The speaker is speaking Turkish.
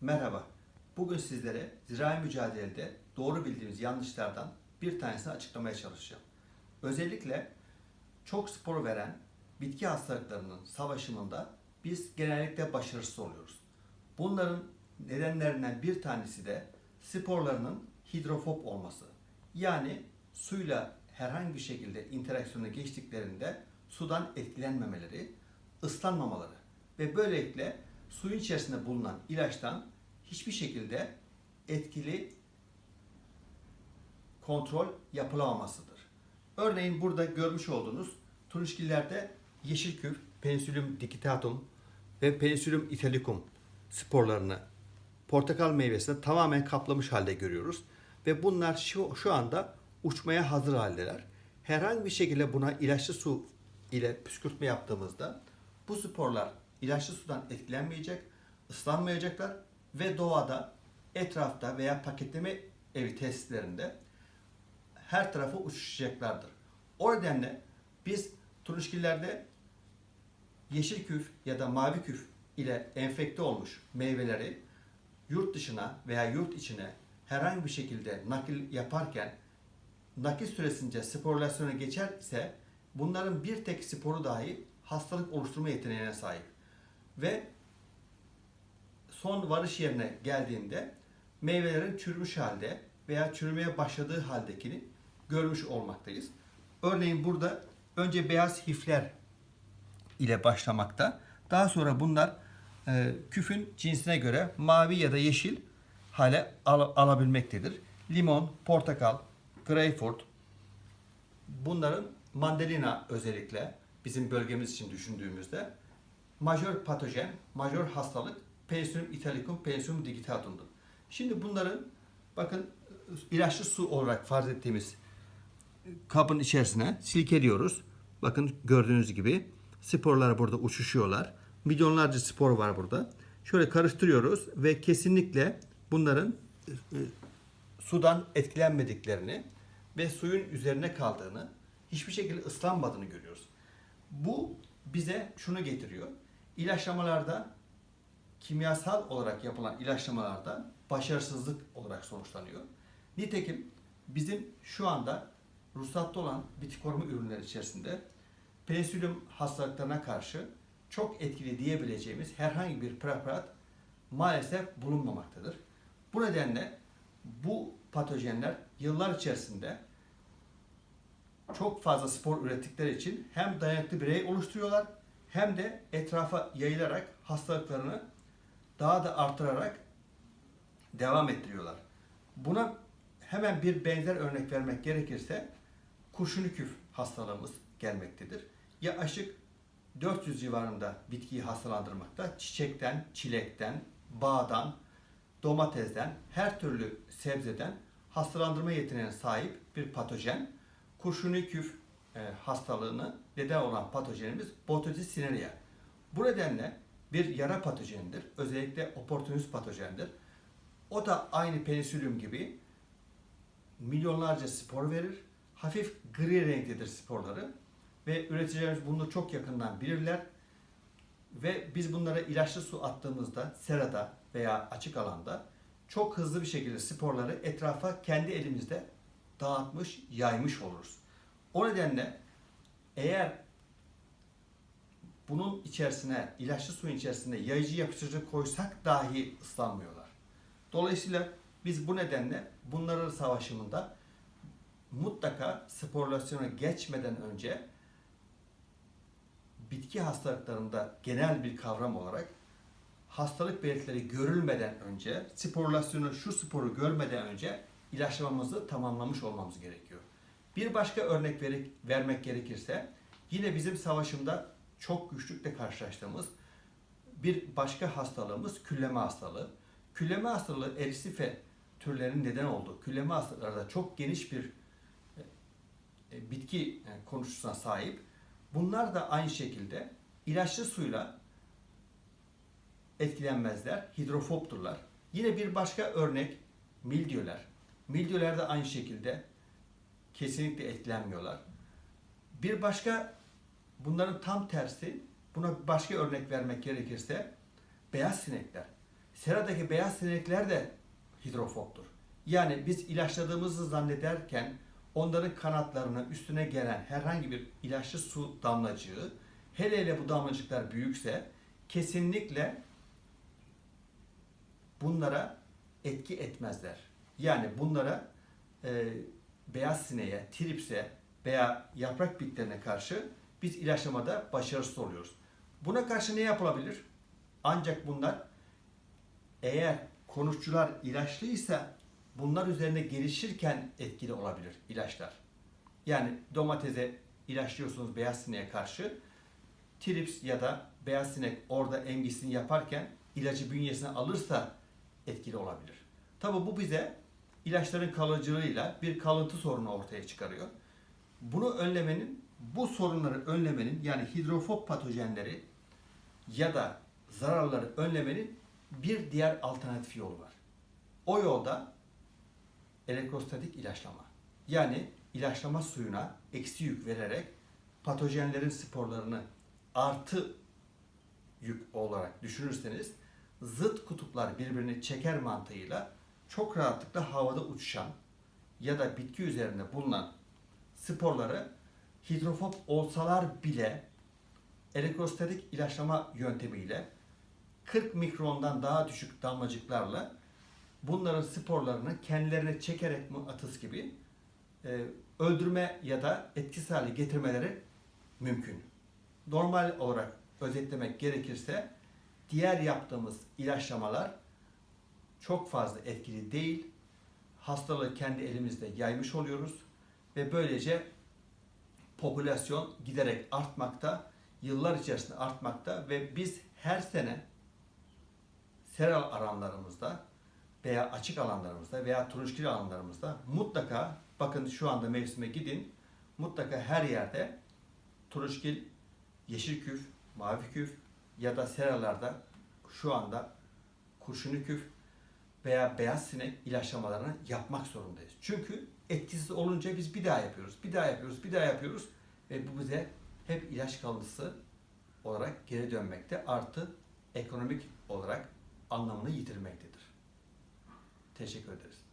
Merhaba. Bugün sizlere zirai mücadelede doğru bildiğimiz yanlışlardan bir tanesini açıklamaya çalışacağım. Özellikle çok spor veren bitki hastalıklarının savaşımında biz genellikle başarısız oluyoruz. Bunların nedenlerinden bir tanesi de sporlarının hidrofob olması. Yani suyla herhangi bir şekilde interaksiyona geçtiklerinde sudan etkilenmemeleri, ıslanmamaları ve böylelikle suyun içerisinde bulunan ilaçtan hiçbir şekilde etkili kontrol yapılamamasıdır. Örneğin burada görmüş olduğunuz turunçgillerde yeşil küf, Penicillium digitatum ve Penicillium italicum sporlarını portakal meyvesini tamamen kaplamış halde görüyoruz. Ve bunlar şu, şu anda uçmaya hazır haldeler. Herhangi bir şekilde buna ilaçlı su ile püskürtme yaptığımızda bu sporlar ilaçlı sudan etkilenmeyecek, ıslanmayacaklar ve doğada, etrafta veya paketleme evi tesislerinde her tarafa uçuşacaklardır. O nedenle biz turunçgillerde yeşil küf ya da mavi küf ile enfekte olmuş meyveleri yurt dışına veya yurt içine herhangi bir şekilde nakil yaparken nakil süresince sporlasyona geçer ise bunların bir tek sporu dahi hastalık oluşturma yeteneğine sahip. Ve son varış yerine geldiğinde meyvelerin çürümüş halde veya çürümeye başladığı haldekini görmüş olmaktayız. Örneğin burada önce beyaz hifler ile başlamakta. Daha sonra bunlar e, küfün cinsine göre mavi ya da yeşil hale al- alabilmektedir. Limon, portakal, greyfurt, bunların mandalina özellikle bizim bölgemiz için düşündüğümüzde majör patojen, majör hastalık Penicillium italicum, Penicillium digitatum'dur. Şimdi bunların bakın ilaçlı su olarak farz ettiğimiz kabın içerisine silkeliyoruz. Bakın gördüğünüz gibi sporlar burada uçuşuyorlar. Milyonlarca spor var burada. Şöyle karıştırıyoruz ve kesinlikle bunların e, e, sudan etkilenmediklerini ve suyun üzerine kaldığını, hiçbir şekilde ıslanmadığını görüyoruz. Bu bize şunu getiriyor. İlaçlamalarda kimyasal olarak yapılan ilaçlamalarda başarısızlık olarak sonuçlanıyor. Nitekim bizim şu anda ruhsatlı olan bitki koruma ürünleri içerisinde Penicillium hastalıklarına karşı çok etkili diyebileceğimiz herhangi bir preparat maalesef bulunmamaktadır. Bu nedenle bu patojenler yıllar içerisinde çok fazla spor ürettikleri için hem dayanıklı birey oluşturuyorlar hem de etrafa yayılarak hastalıklarını daha da artırarak devam ettiriyorlar. Buna hemen bir benzer örnek vermek gerekirse kurşunu küf hastalığımız gelmektedir. Yaklaşık 400 civarında bitkiyi hastalandırmakta. Çiçekten, çilekten, bağdan, domatesden, her türlü sebzeden hastalandırma yeteneğine sahip bir patojen. Kurşunu küf e, hastalığını neden olan patojenimiz Botulism cinerea. Bu nedenle bir yara patojenidir. Özellikle opportunist patojendir. O da aynı penisillium gibi milyonlarca spor verir. Hafif gri renklidir sporları ve üreticilerimiz bunu çok yakından bilirler. Ve biz bunlara ilaçlı su attığımızda serada veya açık alanda çok hızlı bir şekilde sporları etrafa kendi elimizde dağıtmış, yaymış oluruz. O nedenle eğer bunun içerisine, ilaçlı suyun içerisine yayıcı yapıştırıcı koysak dahi ıslanmıyorlar. Dolayısıyla biz bu nedenle bunların savaşımında mutlaka sporlasyona geçmeden önce bitki hastalıklarında genel bir kavram olarak hastalık belirtileri görülmeden önce sporlasyonu şu sporu görmeden önce ilaçlamamızı tamamlamış olmamız gerekiyor. Bir başka örnek verek, vermek gerekirse yine bizim savaşımda çok güçlükle karşılaştığımız bir başka hastalığımız külleme hastalığı. Külleme hastalığı erisife türlerinin neden olduğu külleme hastalıklarda çok geniş bir e, bitki e, konuşusuna sahip. Bunlar da aynı şekilde ilaçlı suyla etkilenmezler, hidrofobdurlar. Yine bir başka örnek milyöler. Milyöler de aynı şekilde kesinlikle etkilenmiyorlar. Bir başka bunların tam tersi buna başka örnek vermek gerekirse beyaz sinekler. Seradaki beyaz sinekler de hidrofobtur. Yani biz ilaçladığımızı zannederken onların kanatlarına üstüne gelen herhangi bir ilaçlı su damlacığı hele hele bu damlacıklar büyükse kesinlikle bunlara etki etmezler. Yani bunlara e, beyaz sineğe, tripse veya yaprak bitlerine karşı biz ilaçlamada başarısız oluyoruz. Buna karşı ne yapılabilir? Ancak bunlar eğer konuşçular ilaçlıysa bunlar üzerine gelişirken etkili olabilir ilaçlar. Yani domatese ilaçlıyorsunuz beyaz sineğe karşı. Trips ya da beyaz sinek orada emgisini yaparken ilacı bünyesine alırsa etkili olabilir. Tabi bu bize ilaçların kalıcılığıyla bir kalıntı sorunu ortaya çıkarıyor. Bunu önlemenin, bu sorunları önlemenin yani hidrofob patojenleri ya da zararları önlemenin bir diğer alternatif yolu var. O yolda elektrostatik ilaçlama. Yani ilaçlama suyuna eksi yük vererek patojenlerin sporlarını artı yük olarak düşünürseniz zıt kutuplar birbirini çeker mantığıyla çok rahatlıkla havada uçuşan ya da bitki üzerinde bulunan sporları hidrofob olsalar bile elektrostatik ilaçlama yöntemiyle 40 mikrondan daha düşük damlacıklarla bunların sporlarını kendilerine çekerek mıknatıs gibi e, öldürme ya da etkisiz hale getirmeleri mümkün. Normal olarak özetlemek gerekirse diğer yaptığımız ilaçlamalar çok fazla etkili değil. Hastalığı kendi elimizde yaymış oluyoruz ve böylece popülasyon giderek artmakta, yıllar içerisinde artmakta ve biz her sene seral alanlarımızda veya açık alanlarımızda veya turunçgil alanlarımızda mutlaka bakın şu anda mevsime gidin mutlaka her yerde turunçgil, yeşil küf, mavi küf ya da seralarda şu anda kurşunu küf veya beyaz sinek ilaçlamalarını yapmak zorundayız. Çünkü etkisiz olunca biz bir daha yapıyoruz, bir daha yapıyoruz, bir daha yapıyoruz ve bu bize hep ilaç kalıntısı olarak geri dönmekte artı ekonomik olarak anlamını yitirmektedir. Teşekkür ederiz.